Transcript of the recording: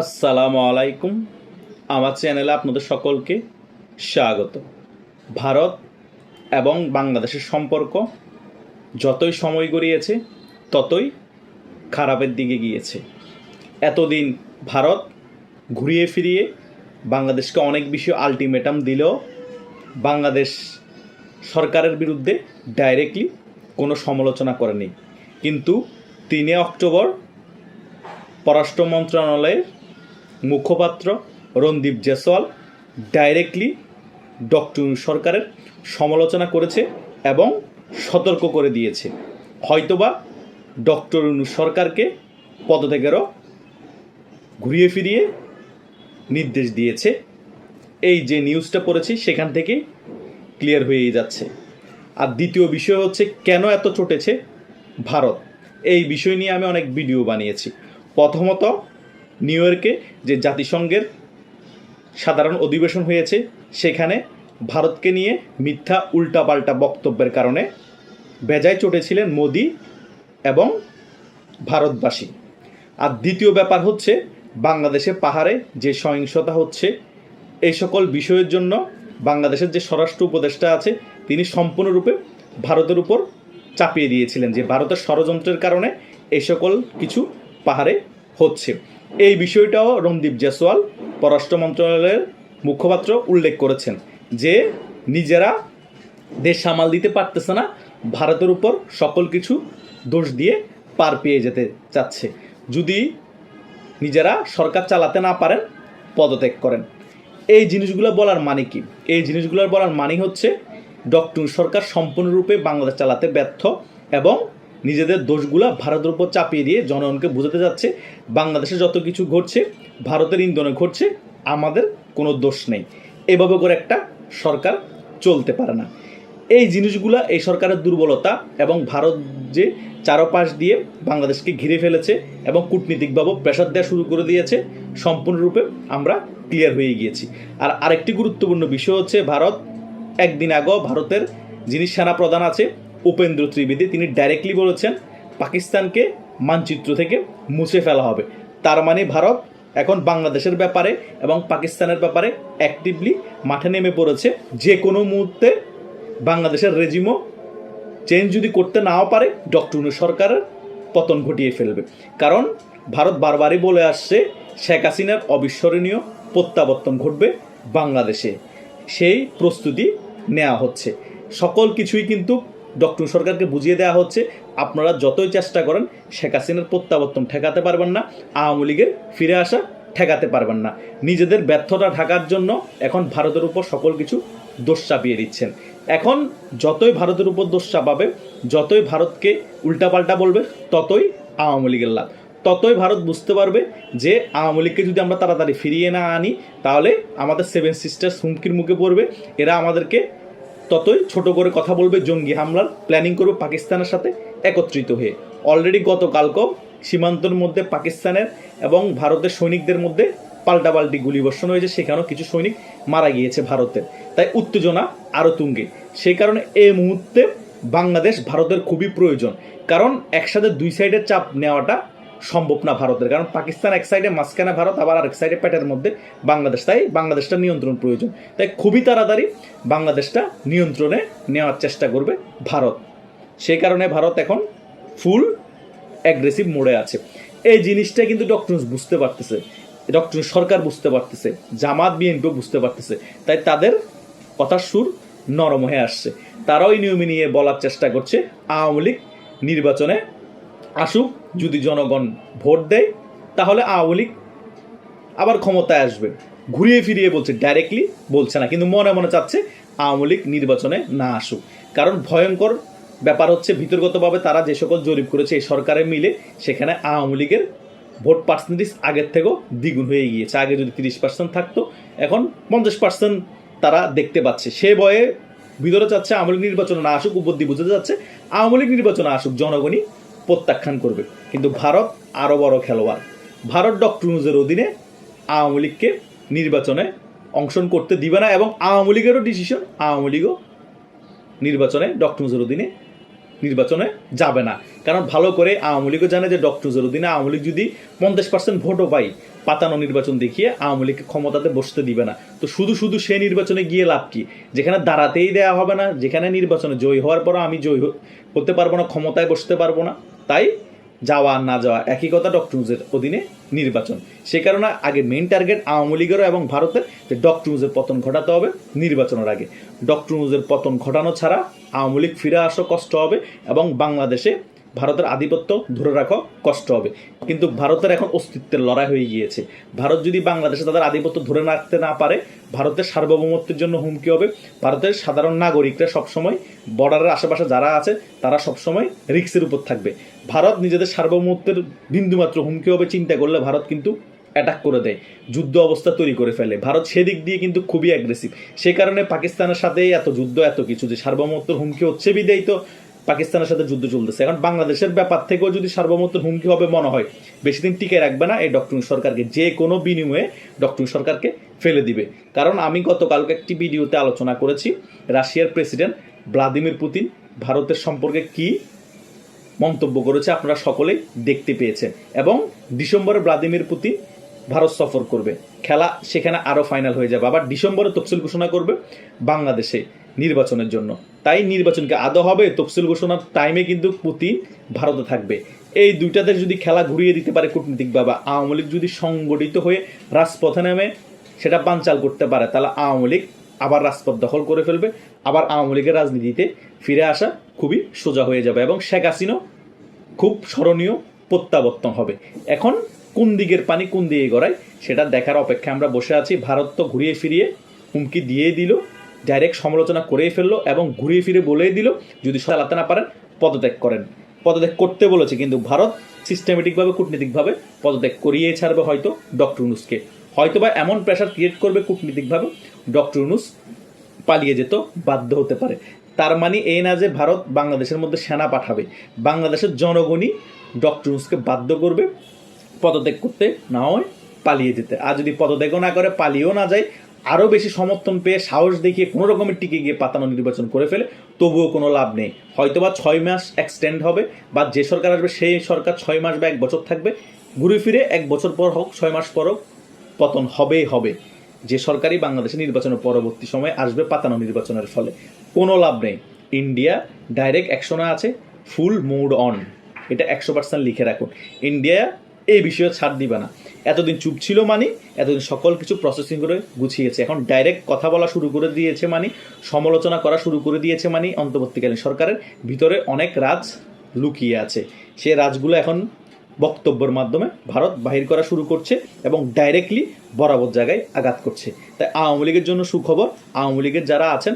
আসসালামু আলাইকুম। আমার চ্যানেলে আপনাদের সকলকে স্বাগত। ভারত এবং বাংলাদেশের সম্পর্ক যতই সময় গড়িয়েছে, ততই খারাপের দিকে গিয়েছে। এতদিন ভারত ঘুরিয়ে ফিরিয়ে বাংলাদেশকে অনেক বেশি আলটিমেটাম দিলেও বাংলাদেশ সরকারের বিরুদ্ধে ডাইরেক্টলি কোনো সমালোচনা করেনি। কিন্তু তিনে অক্টোবর পররাষ্ট্র মন্ত্রণালয়ের মুখপাত্র রণদীপ জেসওয়াল ডাইরেক্টলি ডক্টর সরকারের সমালোচনা করেছে এবং সতর্ক করে দিয়েছে। হয়তোবা ডক্টর সরকারকে পদত্যাগেরও ঘুরিয়ে ফিরিয়ে নির্দেশ দিয়েছে। এই যে নিউজটা পড়েছি, সেখান থেকে ক্লিয়ার হয়েই যাচ্ছে। আর দ্বিতীয় বিষয় হচ্ছে, কেন এত চটেছে ভারত? এই বিষয় নিয়ে আমি অনেক ভিডিও বানিয়েছি। প্রথমত নিউ ইয়র্কে যে জাতিসংঘের সাধারণ অধিবেশন হয়েছে, সেখানে ভারতকে নিয়ে মিথ্যা উল্টাপাল্টা বক্তব্যের কারণে বেজায় চটেছিলেন মোদি এবং ভারতবাসী। আর দ্বিতীয় ব্যাপার হচ্ছে, বাংলাদেশে পাহাড়ে যে সহিংসতা হচ্ছে এই সকল বিষয়ের জন্য বাংলাদেশের যে স্বরাষ্ট্র উপদেষ্টা আছে, তিনি সম্পূর্ণরূপে ভারতের উপর চাপিয়ে দিয়েছিলেন যে ভারতের ষড়যন্ত্রের কারণে এই সকল কিছু পাহাড়ে হচ্ছে। এই বিষয়টাও রণদীপ জেসওয়াল পররাষ্ট্র মন্ত্রণালয়ের মুখপাত্র উল্লেখ করেছেন যে নিজেরা দেশ সামাল দিতে পারতেছে না, ভারতের উপর সকল কিছু দোষ দিয়ে পার পেয়ে যেতে চাচ্ছে। যদি নিজেরা সরকার চালাতে না পারেন, পদত্যাগ করেন। এই জিনিসগুলো বলার মানে কি? এই জিনিসগুলোর বলার মানে হচ্ছে, ডক্টর সরকার সম্পূর্ণরূপে বাংলাদেশ চালাতে ব্যর্থ এবং নিজেদের দোষগুলা ভারতের উপর চাপিয়ে দিয়ে জনগণকে বোঝাতে যাচ্ছে, বাংলাদেশে যত কিছু ঘটছে, ভারতের ইন্ধনে ঘটছে, আমাদের কোনো দোষ নেই। এভাবে করে একটা সরকার চলতে পারে না। এই জিনিসগুলা, এই সরকারের দুর্বলতা এবং ভারত যে চারপাশ দিয়ে বাংলাদেশকে ঘিরে ফেলেছে এবং কূটনীতিকভাবে প্রেশার দেওয়া শুরু করে দিয়েছে, সম্পূর্ণরূপে আমরা ক্লিয়ার হয়ে গিয়েছি। আর আরেকটি গুরুত্বপূর্ণ বিষয় হচ্ছে ভারত, একদিন আগেও ভারতের যিনি সেনা প্রধান আছে উপেন্দ্র ত্রিবেদী, তিনি ডাইরেক্টলি বলেছেন, পাকিস্তানকে মানচিত্র থেকে মুছে ফেলা হবে। তার মানে ভারত এখন বাংলাদেশের ব্যাপারে এবং পাকিস্তানের ব্যাপারে অ্যাক্টিভলি মাঠে নেমে পড়েছে। যে কোনো মুহূর্তে বাংলাদেশের রেজিমও চেঞ্জ যদি করতে নাও পারে ডক্টর সরকারের পতন ঘটিয়ে ফেলবে। কারণ ভারত বারবারই বলে আসছে, শেখ হাসিনার অবিস্মরণীয় প্রত্যাবর্তন ঘটবে বাংলাদেশে। সেই প্রস্তুতি নেওয়া হচ্ছে। সকল কিছুই কিন্তু ডক্টর সরকারকে বুঝিয়ে দেওয়া হচ্ছে, আপনারা যতই চেষ্টা করেন, শেখ হাসিনার প্রত্যাবর্তন ঠেকাতে পারবেন না, আওয়ামী লীগের ফিরে আসা ঠেকাতে পারবেন না। নিজেদের ব্যর্থতা ঢাকার জন্য এখন ভারতের উপর সকল কিছু দোষ চাপিয়ে দিচ্ছেন। এখন যতই ভারতের উপর দোষ চাপাবে, যতই ভারতকে উল্টাপাল্টা বলবে, ততই আওয়ামী লীগের লাভ। ততই ভারত বুঝতে পারবে যে আওয়ামী লীগকে যদি আমরা তাড়াতাড়ি ফিরিয়ে না আনি, তাহলে আমাদের সেভেন সিস্টার্স হুমকির মুখে পড়বে, এরা আমাদেরকে ততই ছোট করে কথা বলবে জঙ্গি হামলার প্ল্যানিং করবে পাকিস্তানের সাথে একত্রিত হয়ে। অলরেডি গত গতকালকেও সীমান্তের মধ্যে পাকিস্তানের এবং ভারতের সৈনিকদের মধ্যে পাল্টাপাল্টি গুলিবর্ষণ হয়েছে, সেখানেও কিছু সৈনিক মারা গিয়েছে ভারতের। তাই উত্তেজনা আরও তুঙ্গে। সেই কারণে এই মুহূর্তে বাংলাদেশ ভারতের খুবই প্রয়োজন। কারণ একসাথে দুই সাইডের চাপ নেওয়াটা সম্ভব না ভারতের। কারণ পাকিস্তান এক সাইডে মাঝখানে ভারত, আবার আরেক সাইডে পেটের মধ্যে বাংলাদেশ। তাই বাংলাদেশটা নিয়ন্ত্রণ প্রয়োজন। তাই খুবই তাড়াতাড়ি বাংলাদেশটা নিয়ন্ত্রণে নেওয়ার চেষ্টা করবে ভারত। সেই কারণে ভারত এখন ফুল অ্যাগ্রেসিভ মোড়ে আছে। এই জিনিসটা কিন্তু ডক্টর বুঝতে পারতেছে। ডক্টর সরকার বুঝতে পারতেছে। জামাত বিএনপিও বুঝতে পারতেছে। তাই তাদের কথার সুর নরম হয়ে আসছে। তারাও নিয়মে নিয়ে বলার চেষ্টা করছে। আওয়ামী লীগ নির্বাচনে আসুক যদি জনগণ ভোট দেয়, তাহলে আওয়ামী লীগ আবার ক্ষমতায় আসবে। ঘুরিয়ে ফিরিয়ে বলছে ডাইরেক্টলি বলছে না, কিন্তু মনে মনে চাচ্ছে আওয়ামী লীগ নির্বাচনে না আসুক। কারণ ভয়ঙ্কর ব্যাপার হচ্ছে ভিতরগতভাবে তারা যে সকল জরিপ করেছে, এই সরকারে মিলে সেখানে আওয়ামী লীগের ভোট পার্সেন্টেজ আগের থেকেও দ্বিগুণ হয়ে গিয়েছে। আগে যদি তিরিশ পার্সেন্ট থাকতো, এখন পঞ্চাশ পার্সেন্ট তারা দেখতে পাচ্ছে। সে বয়ে ভিতরে চাচ্ছে, আওয়ামী লীগ নির্বাচনে না আসুক, উপর বুঝতে যাচ্ছে আওয়ামী লীগ নির্বাচনে আসুক, জনগণই প্রত্যাখ্যান করবে। কিন্তু ভারত আরও বড় খেলোয়াড়। ভারত ডক্টর নিউজের অধীনে আওয়ামী লীগকে নির্বাচনে অংশগ্রহণ করতে দিবে না এবং আওয়ামী লীগেরও ডিসিশন আওয়ামী লীগও নির্বাচনে ডক্টর নিউজের অধীনে নির্বাচনে যাবে না। কারণ ভালো করে আওয়ামী লীগও জানে যে ডক্টর জরুদ্দিনে আওয়ামী লীগ যদি পঞ্চাশ পার্সেন্ট ভোটও পাই পাতানো নির্বাচন দেখিয়ে আওয়ামী লীগকে ক্ষমতাতে বসতে দিবে না। তো শুধু শুধু সে নির্বাচনে গিয়ে লাভ কি? যেখানে দাঁড়াতেই দেওয়া হবে না, যেখানে নির্বাচনে জয়ী হওয়ার পরও আমি জয়ী হতে পারব না, ক্ষমতায় বসতে পারব না। তাই যাওয়া না যাওয়া, একই কথা ডক্টর ইউজের অধীনে নির্বাচন। সে কারণে আগে মেইন টার্গেট আওয়ামী লীগেরও এবং ভারতের যে ডক্টর ইউজের পতন ঘটাতে হবে নির্বাচনের আগে। ডক্টর ইউজের পতন ঘটানো ছাড়া আওয়ামী লীগ ফিরে আসা কষ্ট হবে এবং বাংলাদেশে ভারতের আধিপত্য ধরে রাখা কষ্ট হবে। কিন্তু ভারতের এখন অস্তিত্বের লড়াই হয়ে গিয়েছে। ভারত যদি বাংলাদেশে তাদের আধিপত্য ধরে রাখতে না পারে, ভারতের সার্বভৌমত্বের জন্য হুমকি হবে। ভারতের সাধারণ নাগরিকরা সবসময় বর্ডারের আশেপাশে যারা আছে, তারা সবসময় রিক্সের উপর থাকবে। ভারত নিজেদের সার্বভৌমত্বের বিন্দুমাত্র হুমকি হবে চিন্তা করলে ভারত কিন্তু অ্যাটাক করে দেয়, যুদ্ধ অবস্থা তৈরি করে ফেলে। ভারত সেদিক দিয়ে কিন্তু খুবই অ্যাগ্রেসিভ সে কারণে পাকিস্তানের সাথে এত যুদ্ধ, এত কিছু যে সার্বভৌমত্বর হুমকি হচ্ছে বিদেই তো পাকিস্তানের সাথে যুদ্ধ চলতেছে। এখন বাংলাদেশের ব্যাপার থেকেও যদি সার্বভৌমত্বের হুমকি হবে মনে হয়, বেশি দিন টিকে রাখবে না এই ডক্টর সরকারকে, যে কোনো বিনিময়ে ডক্টর সরকারকে ফেলে দিবে। কারণ আমি গতকালকে একটি ভিডিওতে আলোচনা করেছি, রাশিয়ার প্রেসিডেন্ট ভ্লাদিমির পুতিন ভারতের সম্পর্কে কি মন্তব্য করেছে আপনারা সকলেই দেখতে পেয়েছেন। এবং ডিসেম্বরে ভ্লাদিমির পুতিন ভারত সফর করবে। খেলা সেখানে আরও ফাইনাল হয়ে যাবে। আবার ডিসেম্বরে তফসিল ঘোষণা করবে বাংলাদেশে নির্বাচনের জন্য। তাই নির্বাচনকে আদৌ হবে, তফসিল ঘোষণার টাইমে কিন্তু পুতিন ভারতে থাকবে। এই দুইটাতে যদি খেলা ঘুরিয়ে দিতে পারে কূটনীতিকভাবে আওয়ামী লীগ যদি সংগঠিত হয়ে রাজপথে নেমে সেটা বানচাল করতে পারে, তাহলে আওয়ামী লীগ আবার রাজপথ দখল করে ফেলবে। আবার আওয়ামী লীগের রাজনীতিতে ফিরে আসা খুবই সোজা হয়ে যাবে এবং শেখ হাসিনাও খুব স্মরণীয় প্রত্যাবর্তন হবে। এখন কোন দিকের পানি কোন দিকে গড়ায়, সেটা দেখার অপেক্ষা আমরা বসে আছি। ভারত তো ঘুরিয়ে ফিরিয়ে হুমকি দিয়ে দিল ডাইরেক্ট সমালোচনা করেই ফেলল এবং ঘুরিয়ে ফিরে বলেই দিল, যদি চালাতে না পারেন, পদত্যাগ করেন। পদত্যাগ করতে বলেছে কিন্তু ভারত সিস্টেমেটিকভাবে কূটনীতিকভাবে পদত্যাগ করিয়ে ছাড়বে হয়তো ডক্টর ইউনুসকে। হয়তো বা এমন প্রেশার ক্রিয়েট করবে কূটনীতিকভাবে, ডক্টর ইউনুস পালিয়ে যেত বাধ্য হতে পারে। তার মানে এই না যে ভারত বাংলাদেশের মধ্যে সেনা পাঠাবে, বাংলাদেশের জনগণই ডক্টর ইউনুসকে বাধ্য করবে পদত্যাগ করতে না হয়, পালিয়ে যেতে। আর যদি পদত্যাগও না করে, পালিয়েও না যায়, আরও বেশি সমর্থন পেয়ে সাহস দেখিয়ে কোনো রকমের টিকে গিয়ে পাতানো নির্বাচন করে ফেলে, তবুও কোনো লাভ নেই। হয়তোবা ছয় মাস এক্সটেন্ড হবে, বা যে সরকার আসবে সেই সরকার ছয় মাস বা এক বছর থাকবে। ঘুরে ফিরে এক বছর পর হোক, ছয় মাস পর হোক, পতন হবেই হবে। যে সরকারই বাংলাদেশে নির্বাচনের পরবর্তী সময়ে আসবে পাতানো নির্বাচনের ফলে। কোনো লাভ নেই। ইন্ডিয়া ডাইরেক্ট অ্যাকশনে আছে ফুল মুড অন এটা একশো পার্সেন্ট লিখে রাখুন। ইন্ডিয়া এই বিষয়ে ছাড় দিবে না। এতদিন চুপ ছিল মানে এতদিন সকল কিছু প্রসেসিং করে গুছিয়েছে। এখন ডাইরেক্ট কথা বলা শুরু করে দিয়েছে মানে সমালোচনা করা শুরু করে দিয়েছে মানে অন্তর্বর্তীকালীন সরকারের ভিতরে অনেক রাজ লুকিয়ে আছে। সে রাজগুলো এখন বক্তব্যের মাধ্যমে ভারত বাহির করা শুরু করছে এবং ডাইরেক্টলি বরাবর জায়গায় আঘাত করছে। তাই আওয়ামী লীগের জন্য সুখবর, আওয়ামী লীগের যারা আছেন